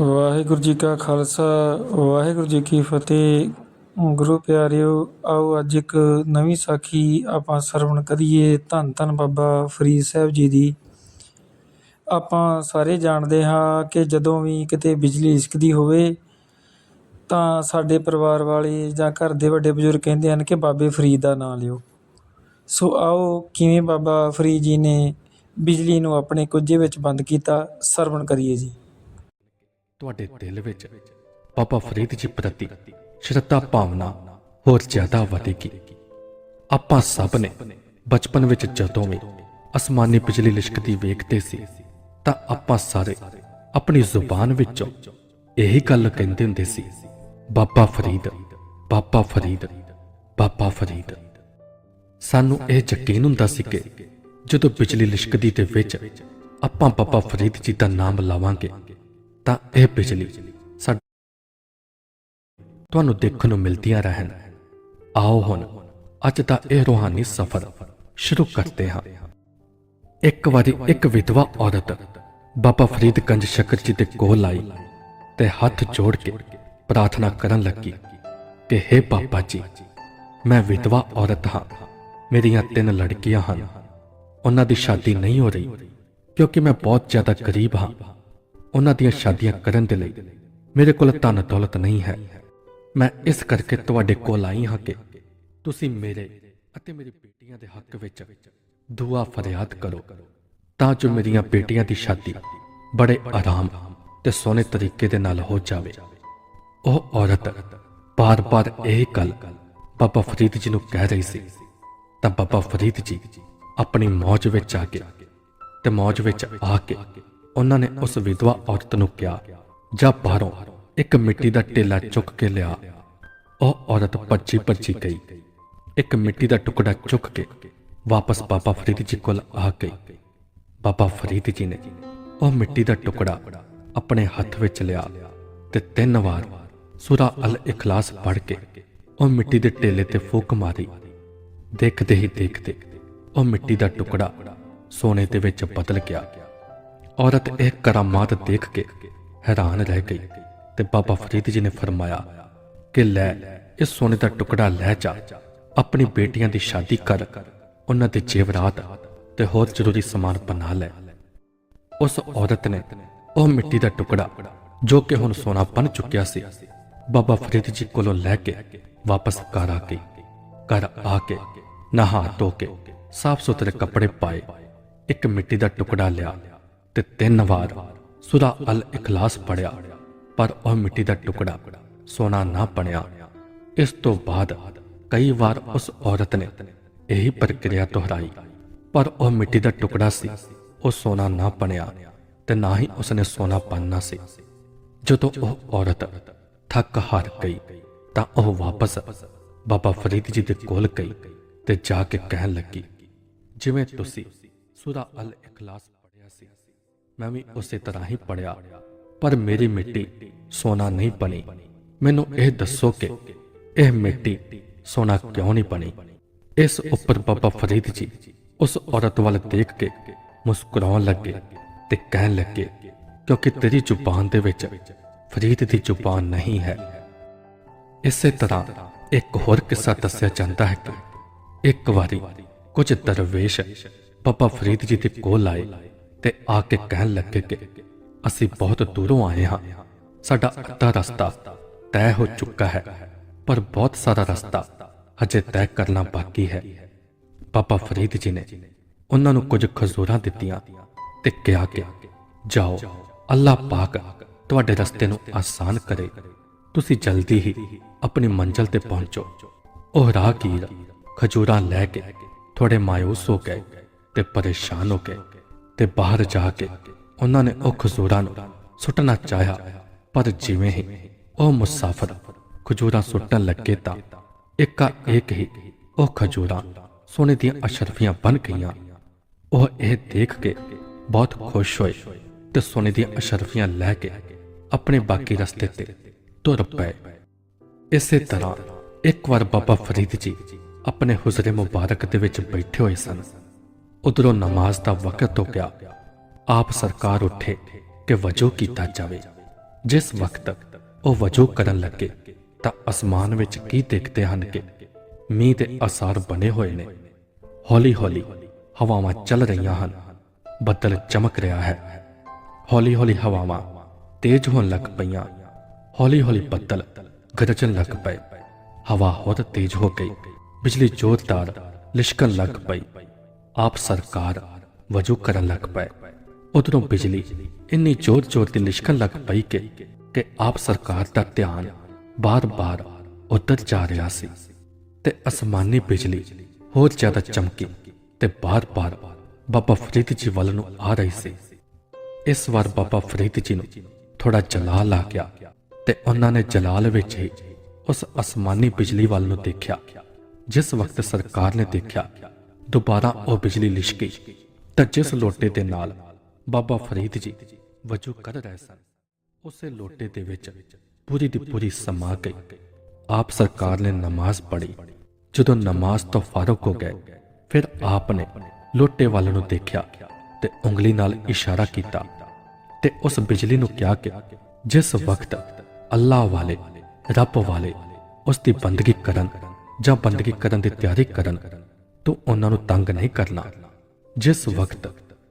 ਵਾਹਿਗੁਰੂ ਜੀ ਕਾ ਖਾਲਸਾ, ਵਾਹਿਗੁਰੂ ਜੀ ਕੀ ਫਤਿਹ। ਗੁਰੂ ਪਿਆਰਿਓ, ਆਓ ਅੱਜ ਇੱਕ ਨਵੀਂ ਸਾਖੀ ਆਪਾਂ ਸਰਵਣ ਕਰੀਏ। ਧੰਨ ਧੰਨ ਬਾਬਾ ਫਰੀਦ ਸਾਹਿਬ ਜੀ ਦੀ। ਆਪਾਂ ਸਾਰੇ ਜਾਣਦੇ ਹਾਂ ਕਿ ਜਦੋਂ ਵੀ ਕਿਤੇ ਬਿਜਲੀ ਇਸ਼ਕਦੀ ਹੋਵੇ, ਤਾਂ ਸਾਡੇ ਪਰਿਵਾਰ ਵਾਲੇ ਜਾਂ ਘਰ ਦੇ ਵੱਡੇ ਬਜ਼ੁਰਗ ਕਹਿੰਦੇ ਹਨ ਕਿ ਬਾਬੇ ਫਰੀਦ ਦਾ ਨਾਮ ਲਿਓ। ਸੋ ਆਓ ਕਿਵੇਂ ਬਾਬਾ ਫਰੀਦ ਜੀ ਨੇ ਬਿਜਲੀ ਨੂੰ ਆਪਣੇ ਕੁੱਜੇ ਵਿੱਚ ਬੰਦ ਕੀਤਾ, ਸਰਵਣ ਕਰੀਏ ਜੀ। ਤੁਹਾਡੇ ਦਿਲ ਵਿੱਚ ਬਾਬਾ ਫਰੀਦ ਜੀ ਪ੍ਰਤੀ ਸ਼ਰਧਾ ਭਾਵਨਾ ਹੋਰ ਜ਼ਿਆਦਾ ਵਧੇਗੀ। ਆਪਾਂ ਸਭ ਨੇ ਬਚਪਨ ਵਿੱਚ ਜਦੋਂ ਵੀ ਅਸਮਾਨੀ ਬਿਜਲੀ ਲਿਸ਼ਕਦੀ ਵੇਖਦੇ ਸੀ, ਤਾਂ ਆਪਾਂ ਸਾਰੇ ਆਪਣੀ ਜ਼ੁਬਾਨ ਵਿੱਚੋਂ ਇਹੀ ਗੱਲ ਕਹਿੰਦੇ ਹੁੰਦੇ ਸੀ, ਬਾਬਾ ਫਰੀਦ ਬਾਬਾ ਫਰੀਦ ਬਾਬਾ ਫਰੀਦ। ਸਾਨੂੰ ਇਹ ਯਕੀਨ ਹੁੰਦਾ ਸੀ ਕਿ ਜਦੋਂ ਬਿਜਲੀ ਲਿਸ਼ਕਦੀ ਦੇ ਵਿੱਚ ਆਪਾਂ ਬਾਬਾ ਫਰੀਦ ਜੀ ਦਾ ਨਾਮ ਲਾਵਾਂਗੇ ਤਾਂ ਇਹ ਬਿਜਲੀ ਤੁਹਾਨੂੰ ਦੇਖਣ ਨੂੰ ਮਿਲਦੀਆਂ ਰਹਿਣ। ਆਓ ਹੁਣ, ਅੱਜ ਦਾ ਇਹ ਰੂਹਾਨੀ ਸਫ਼ਰ ਸ਼ੁਰੂ ਕਰਦੇ ਹਾਂ। ਇੱਕ ਵਾਰੀ ਇੱਕ ਵਿਧਵਾ ਔਰਤ ਬਾਬਾ ਫਰੀਦ ਗੰਜ ਸ਼ਕਰ ਜੀ ਦੇ ਕੋਲ ਆਈ ਤੇ ਹੱਥ ਜੋੜ ਕੇ ਪ੍ਰਾਰਥਨਾ ਕਰਨ ਲੱਗੀ ਕਿ हे ਬਾਬਾ ਜੀ, ਮੈਂ ਵਿਧਵਾ ਔਰਤ ਹਾਂ। ਮੇਰੀਆਂ ਤਿੰਨ ਲੜਕੀਆਂ ਹਨ। ਉਹਨਾਂ ਦੀ ਸ਼ਾਦੀ ਨਹੀਂ ਹੋ ਰਹੀ, ਕਿਉਂਕਿ ਮੈਂ ਬਹੁਤ ਜ਼ਿਆਦਾ ਗਰੀਬ ਹਾਂ। ਉਹਨਾਂ ਦੀਆਂ ਸ਼ਾਦੀਆਂ ਕਰਨ ਦੇ ਲਈ ਮੇਰੇ ਕੋਲ ਧਨ ਦੌਲਤ ਨਹੀਂ ਹੈ। ਮੈਂ ਇਸ ਕਰਕੇ ਤੁਹਾਡੇ ਕੋਲ ਆਈ ਹਾਂ ਕਿ ਤੁਸੀਂ ਮੇਰੇ ਅਤੇ ਮੇਰੀ ਬੇਟੀਆਂ ਦੇ ਹੱਕ ਵਿੱਚ ਦੁਆ ਫਰਿਆਦ ਕਰੋ, ਤਾਂ ਜੋ ਮੇਰੀਆਂ ਬੇਟੀਆਂ ਦੀ ਸ਼ਾਦੀ ਬੜੇ ਆਰਾਮ ਤੇ ਸੋਹਣੇ ਤਰੀਕੇ ਦੇ ਨਾਲ ਹੋ ਜਾਵੇ। ਉਹ ਔਰਤ ਬਾਰ-ਬਾਰ ਇਹ ਗੱਲ ਬਾਬਾ ਫਰੀਦ ਜੀ ਨੂੰ ਕਹਿ ਰਹੀ ਸੀ, ਤਾਂ ਬਾਬਾ ਫਰੀਦ ਜੀ ਆਪਣੀ ਮੌਜ ਵਿੱਚ ਆ ਕੇ ਤੇ ਮੌਜ ਵਿੱਚ ਆ ਕੇ ਉਹਨਾਂ ਨੇ ਉਸ ਵਿਧਵਾ ਔਰਤ ਨੂੰ ਕਿਹਾ, ਜਾ ਬਾਹਰੋਂ, ਇੱਕ ਮਿੱਟੀ ਦਾ ਟੇਲਾ ਚੁੱਕ ਕੇ ਲਿਆ। ਉਹ ਔਰਤ ਭੱਜੀ ਭੱਜੀ ਗਈ। ਇੱਕ ਮਿੱਟੀ ਦਾ ਟੁਕੜਾ ਚੁੱਕ ਕੇ ਵਾਪਸ ਬਾਬਾ ਫਰੀਦ ਜੀ ਕੋਲ ਆ ਗਈ। ਬਾਬਾ ਫਰੀਦ ਜੀ ਨੇ ਉਹ ਮਿੱਟੀ ਦਾ ਟੁਕੜਾ ਆਪਣੇ ਹੱਥ ਵਿੱਚ ਲਿਆ ਤੇ ਤਿੰਨ ਵਾਰ ਸੂਰਾ ਅਲ ਇਖਲਾਸ ਪੜ੍ਹ ਕੇ ਉਹ ਮਿੱਟੀ ਦੇ ਟੇਲੇ ਤੇ ਫੂਕ ਮਾਰੀ। ਦੇਖਦੇ ਹੀ ਦੇਖਦੇ ਉਹ ਮਿੱਟੀ ਦਾ ਟੁਕੜਾ ਸੋਨੇ ਦੇ ਵਿੱਚ ਬਦਲ ਗਿਆ। ਔਰਤ ਇਹ ਕਰਾਮਾਤ ਦੇਖ ਕੇ ਹੈਰਾਨ ਰਹਿ ਗਈ ਤੇ ਬਾਬਾ ਫਰੀਦ ਜੀ ਨੇ ਫਰਮਾਇਆ ਕਿ ਲੈ, ਇਸ ਸੋਨੇ ਦਾ ਟੁਕੜਾ ਲੈ ਜਾ, ਆਪਣੀ ਬੇਟੀਆਂ ਦੀ ਸ਼ਾਦੀ ਕਰ, ਉਹਨਾਂ ਦੇ ਜੇਵਰਾਤ ਤੇ ਹੋਰ ਜ਼ਰੂਰੀ ਸਮਾਨ ਬਣਾ ਲੈ। ਉਸ ਔਰਤ ਨੇ ਉਹ ਮਿੱਟੀ ਦਾ ਟੁਕੜਾ ਜੋ ਕਿ ਹੁਣ ਸੋਨਾ ਬਣ ਚੁੱਕਿਆ ਸੀ, ਬਾਬਾ ਫਰੀਦ ਜੀ ਕੋਲੋਂ ਲੈ ਕੇ ਵਾਪਸ ਘਰ ਆ ਗਈ। ਘਰ ਆ ਕੇ ਨਹਾ ਧੋ ਕੇ ਸਾਫ਼ ਸੁਥਰੇ ਕੱਪੜੇ ਪਾਏ, ਇੱਕ ਮਿੱਟੀ ਦਾ ਟੁਕੜਾ ਲਿਆ ਤੇ ਤਿੰਨ ਵਾਰ ਸੂਰਾ ਅਲ ਇਖਲਾਸ ਪੜਿਆ ਪਰ ਉਹ ਮਿੱਟੀ ਦਾ ਟੁਕੜਾ ਸੋਨਾ ਨਾ ਬਣਿਆ। ਇਸ ਤੋਂ ਬਾਅਦ ਕਈ ਵਾਰ ਉਸ ਔਰਤ ਨੇ ਇਹੀ ਪ੍ਰਕਿਰਿਆ ਦੁਹਰਾਈ, ਪਰ ਉਹ ਮਿੱਟੀ ਦਾ ਟੁਕੜਾ ਸੀ, ਉਹ ਸੋਨਾ ਨਾ ਬਣਿਆ ਤੇ ਨਾ ਹੀ ਉਸਨੇ ਸੋਨਾ ਬਣਨਾ ਸੀ। ਜਦੋਂ ਉਹ ਔਰਤ ਥੱਕ ਹਾਰ ਗਈ, ਤਾਂ ਉਹ ਵਾਪਸ ਬਾਬਾ ਫਰੀਦ ਜੀ ਦੇ ਕੋਲ ਗਈ ਤੇ ਜਾ ਕੇ ਕਹਿਣ ਲੱਗੀ, ਜਿਵੇਂ ਤੁਸੀਂ ਸੂਰਾ ਅਲ ਇਖਲਾਸ ਮੈਂ ਵੀ ਉਸੇ ਤਰ੍ਹਾਂ ਹੀ ਪੜਿਆ ਪਰ ਮੇਰੀ ਮਿੱਟੀ ਸੋਨਾ ਨਹੀਂ ਬਣੀ। ਮੈਨੂੰ ਇਹ ਦੱਸੋ ਕਿ ਇਹ ਮਿੱਟੀ ਸੋਨਾ ਕਿਉਂ ਨਹੀਂ ਬਣੀ? ਇਸ ਉੱਪਰ ਬਾਬਾ ਫਰੀਦ ਜੀ ਉਸ ਔਰਤ ਵੱਲ ਦੇਖ ਕੇ ਮੁਸਕਰਾਉਣ ਲੱਗੇ ਤੇ ਕਹਿਣ ਲੱਗੇ, ਕਿਉਂਕਿ ਤੇਰੀ ਜ਼ੁਬਾਨ ਦੇ ਵਿੱਚ ਫਰੀਦ ਦੀ ਜ਼ੁਬਾਨ ਨਹੀਂ ਹੈ। ਇਸੇ ਤਰ੍ਹਾਂ ਇੱਕ ਹੋਰ ਕਿੱਸਾ ਦੱਸਿਆ ਜਾਂਦਾ ਹੈ ਕਿ ਇੱਕ ਵਾਰੀ ਕੁਝ ਦਰਵੇਸ਼ ਬਾਬਾ ਫਰੀਦ ਜੀ ਦੇ ਕੋਲ ਆਏ ਤੇ ਆ ਕੇ ਕਹਿਣ ਲੱਗੇ ਕਿ ਅਸੀਂ ਬਹੁਤ ਦੂਰੋਂ ਆਏ ਹਾਂ। ਸਾਡਾ ਅੱਧਾ ਰਸਤਾ ਤੈਅ ਹੋ ਚੁੱਕਾ ਹੈ, ਪਰ ਬਹੁਤ ਸਾਰਾ ਰਸਤਾ ਅਜੇ ਤੈਅ ਕਰਨਾ ਬਾਕੀ ਹੈ। ਬਾਬਾ ਫਰੀਦ ਜੀ ਨੇ ਉਹਨਾਂ ਨੂੰ ਕੁਝ ਖਜ਼ੂਰਾਂ ਦਿੱਤੀਆਂ ਤੇ ਕਿਹਾ ਕਿ, ਜਾਓ, ਅੱਲਾਹ ਪਾਕ ਤੁਹਾਡੇ ਰਸਤੇ ਨੂੰ ਆਸਾਨ ਕਰੇ। ਤੁਸੀਂ ਜਲਦੀ ਹੀ ਆਪਣੀ ਮੰਜ਼ਲ ਤੇ ਪਹੁੰਚੋ। ਉਹ ਰਾਹਗੀਰ ਖਜੂਰਾਂ ਲੈ ਕੇ ਥੋੜੇ ਮਾਇੂਸ ਹੋ ਗਏ ਤੇ ਪਰੇਸ਼ਾਨ ਹੋ ਗਏ। ਤੇ ਬਾਹਰ ਜਾ ਕੇ ਉਹਨਾਂ ਨੇ ਉਹ ਖਜੂਰਾਂ ਨੂੰ ਸੁੱਟਣਾ ਚਾਹਿਆ, ਪਰ ਜਿਵੇਂ ਹੀ ਉਹ ਮੁਸਾਫਰ ਖਜੂਰਾਂ ਸੁੱਟਣ ਲੱਗੇ ਤਾਂ ਇੱਕਾ ਇੱਕ ਹੀ ਉਹ ਖਜੂਰਾਂ ਸੋਨੇ ਦੀਆਂ ਅਸ਼ਰਫੀਆਂ ਬਣ ਗਈਆਂ। ਉਹ ਇਹ ਦੇਖ ਕੇ ਬਹੁਤ ਖੁਸ਼ ਹੋਏ ਤੇ ਸੋਨੇ ਦੀਆਂ ਅਸ਼ਰਫੀਆਂ ਲੈ ਕੇ ਆਪਣੇ ਬਾਕੀ ਰਸਤੇ ਤੇ ਤੁਰ ਪਏ। ਇਸੇ ਤਰ੍ਹਾਂ ਇੱਕ ਵਾਰ ਬਾਬਾ ਫਰੀਦ ਜੀ ਆਪਣੇ ਹੁਜ਼ਰੇ ਮੁਬਾਰਕ ਦੇ ਵਿੱਚ ਬੈਠੇ ਹੋਏ ਸਨ। ਉਧਰੋਂ ਨਮਾਜ਼ ਦਾ ਵਕਤ ਹੋ ਗਿਆ। ਆਪ ਸਰਕਾਰ ਉੱਠੇ ਕਿ ਵਜੂ ਕੀਤਾ ਜਾਵੇ। ਜਿਸ ਵਕਤ ਉਹ ਵਜੂ ਕਰਨ ਲੱਗੇ, ਤਾਂ ਅਸਮਾਨ ਵਿੱਚ ਕੀ ਦੇਖਦੇ ਹਨ ਕਿ ਮੀਂਹ ਦੇ ਅਸਾਰ ਬਣੇ ਹੋਏ ਨੇ। ਹੌਲੀ-ਹੌਲੀ ਹਵਾਵਾਂ ਚੱਲ ਰਹੀਆਂ ਹਨ। ਬੱਦਲ ਚਮਕ ਰਿਹਾ ਹੈ। ਹੌਲੀ-ਹੌਲੀ ਹਵਾਵਾਂ ਤੇਜ਼ ਹੋਣ ਲੱਗ ਪਈਆਂ। ਹੌਲੀ-ਹੌਲੀ ਬੱਦਲ ਗਰਜਣ ਲੱਗ ਪਏ। ਹਵਾ ਹੋਰ ਤੇਜ਼ ਹੋ ਗਈ। ਬਿਜਲੀ ਜ਼ੋਰਦਾਰ ਲਿਸ਼ਕਣ ਲੱਗ ਪਈ। ਆਪ ਸਰਕਾਰ ਵਜੂ ਕਰਨ ਲੱਗ ਪਏ। ਉਧਰੋਂ ਬਿਜਲੀ ਇੰਨੀ ਜ਼ੋਰ-ਜ਼ੋਰ ਦੀ ਲਿਸ਼ਕਣ ਲੱਗ ਪਈ ਕਿ ਕਿ ਆਪ ਸਰਕਾਰ ਦਾ ਧਿਆਨ ਬਾਰ-ਬਾਰ ਉੱਧਰ ਜਾ ਰਿਹਾ ਸੀ ਤੇ ਅਸਮਾਨੀ ਬਿਜਲੀ ਹੋਰ ਜ਼ਿਆਦਾ ਚਮਕੀ ਤੇ ਬਾਰ-ਬਾਰ ਬਾਬਾ ਫਰੀਦ ਜੀ ਵੱਲ ਨੂੰ ਆ ਰਹੀ ਸੀ। ਇਸ ਵਾਰ ਬਾਬਾ ਫਰੀਦ ਜੀ ਨੂੰ ਥੋੜਾ ਜਲਾਲ ਆ ਗਿਆ ਤੇ ਉਹਨਾਂ ਨੇ ਜਲਾਲ ਵਿੱਚ ਹੀ ਉਸ ਅਸਮਾਨੀ ਬਿਜਲੀ ਵੱਲ ਨੂੰ ਦੇਖਿਆ, ਜਿਸ ਵਕਤ ਸਰਕਾਰ ਨੇ ਦੇਖਿਆ ਦੁਬਾਰਾ ਉਹ ਬਿਜਲੀ ਲਿਸ਼ਕੀ ਤਾਂ ਜਿਸ ਲੋਟੇ ਦੇ ਨਾਲ ਬਾਬਾ ਫਰੀਦ ਜੀ ਵਜੂ ਕਰ ਰਹੇ ਸਨ, ਉਸੇ ਲੋਟੇ ਦੇ ਵਿੱਚ ਪੂਰੀ ਦੀ ਪੂਰੀ ਸਮਾ ਗਈ। ਆਪ ਸਰਕਾਰ ਨੇ ਨਮਾਜ਼ ਪੜ੍ਹੀ। ਜਦੋਂ ਨਮਾਜ਼ ਤੋਂ ਫਾਰਗ ਹੋ ਗਏ, ਫਿਰ ਆਪ ਨੇ ਲੋਟੇ ਵੱਲ ਨੂੰ ਦੇਖਿਆ ਤੇ ਉਂਗਲੀ ਨਾਲ ਇਸ਼ਾਰਾ ਕੀਤਾ ਤੇ ਉਸ ਬਿਜਲੀ ਨੂੰ ਕਿਹਾ ਕਿ ਜਿਸ ਵਕਤ ਅੱਲਾਹ ਵਾਲੇ, ਰੱਬ ਵਾਲੇ ਉਸ ਦੀ ਬੰਦਗੀ ਕਰਨ ਜਾਂ ਬੰਦਗੀ ਕਰਨ ਦੀ ਤਿਆਰੀ ਕਰਨ ਤੂੰ ਉਹਨਾਂ ਨੂੰ ਤੰਗ ਨਹੀਂ ਕਰਨਾ। ਜਿਸ ਵਕਤ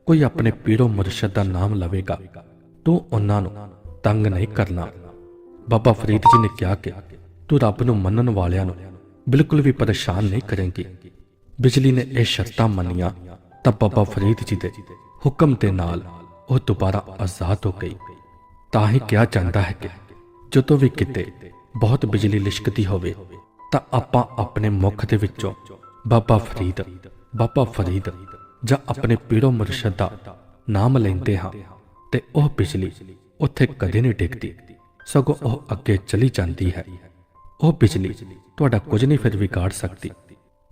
ਕੋਈ ਆਪਣੇ ਪੀਰੋ ਮੁਰਸ਼ਦ ਦਾ ਨਾਮ ਲਵੇਗਾ, ਤੂੰ ਉਹਨਾਂ ਨੂੰ ਤੰਗ ਨਹੀਂ ਕਰਨਾ। ਬਾਬਾ ਫਰੀਦ ਜੀ ਨੇ ਕਿਹਾ ਕਿ ਤੂੰ ਰੱਬ ਨੂੰ ਮੰਨਣ ਵਾਲਿਆਂ ਨੂੰ ਬਿਲਕੁਲ ਵੀ ਪਰੇਸ਼ਾਨ ਨਹੀਂ ਕਰੇਂਗੀ। ਬਿਜਲੀ ਨੇ ਇਹ ਸ਼ਰਤਾਂ ਮੰਨੀਆਂ, ਤਾਂ ਬਾਬਾ ਫਰੀਦ ਜੀ ਦੇ ਹੁਕਮ ਦੇ ਨਾਲ ਉਹ ਦੁਬਾਰਾ ਆਜ਼ਾਦ ਹੋ ਗਈ। ਤਾਂ ਹੀ ਕਿਹਾ ਜਾਂਦਾ ਹੈ ਕਿ ਜਦੋਂ ਵੀ ਕਿਤੇ ਬਹੁਤ ਬਿਜਲੀ ਲਿਸ਼ਕਦੀ ਹੋਵੇ, ਤਾਂ ਆਪਾਂ ਆਪਣੇ ਮੁਖ ਦੇ ਵਿੱਚੋਂ ਬਾਬਾ ਫਰੀਦ ਬਾਬਾ ਫਰੀਦ, ਜਾਂ ਆਪਣੇ ਪੀਰੋ ਮੁਰਸ਼ਦ ਦਾ ਨਾਮ ਲੈਂਦੇ ਹਾਂ ਤੇ ਉਹ ਬਿਜਲੀ ਉੱਥੇ ਕਦੇ ਨਹੀਂ ਡਿੱਗਦੀ, ਸਗੋਂ ਉਹ ਅੱਗੇ ਚਲੀ ਜਾਂਦੀ ਹੈ। ਉਹ ਬਿਜਲੀ ਤੁਹਾਡਾ ਕੁਝ ਨਹੀਂ ਫਿਰ ਵਿਗਾੜ ਸਕਦੀ।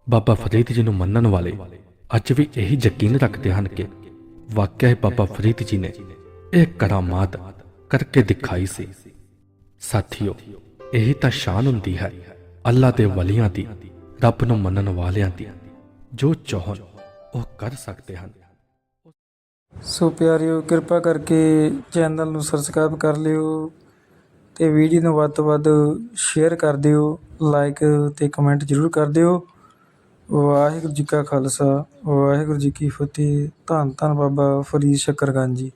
ਬਾਬਾ ਫਰੀਦ ਜੀ ਨੂੰ ਮੰਨਣ ਵਾਲੇ ਅੱਜ ਵੀ ਇਹੀ ਯਕੀਨ ਰੱਖਦੇ ਹਨ ਕਿ ਵਾਕਿਆ ਬਾਬਾ ਫਰੀਦ ਜੀ ਨੇ ਇਹ ਕਰਾਮਾਤ ਕਰਕੇ ਦਿਖਾਈ ਸੀ। ਸਾਥੀਓ, ਇਹੀ ਤਾਂ ਸ਼ਾਨ ਹੁੰਦੀ ਹੈ ਅੱਲਾ ਦੇ ਵਲੀਆਂ ਦੀ ਰੱਬ ਨੂੰ ਮੰਨਣ ਵਾਲਿਆਂ ਦੀ ਜੋ ਚਾਹਣ, ਉਹ ਕਰ ਸਕਦੇ ਹਨ। ਸੋ ਪਿਆਰਿਓ, ਕਿਰਪਾ ਕਰਕੇ ਚੈਨਲ ਨੂੰ ਸਬਸਕ੍ਰਾਈਬ ਕਰ ਲਿਓ ਤੇ ਵੀਡੀਓ ਨੂੰ ਵੱਧ ਤੋਂ ਵੱਧ ਸ਼ੇਅਰ ਕਰ ਦਿਓ, ਲਾਈਕ ਤੇ ਕਮੈਂਟ ਜ਼ਰੂਰ ਕਰ ਦਿਓ। ਵਾਹਿਗੁਰੂ ਜੀ ਕਾ ਖਾਲਸਾ, ਵਾਹਿਗੁਰੂ ਜੀ ਕੀ ਫਤਿਹ। ਧੰਨ ਧੰਨ ਬਾਬਾ ਫਰੀਦ ਸ਼ੱਕਰਗੰਜ ਜੀ।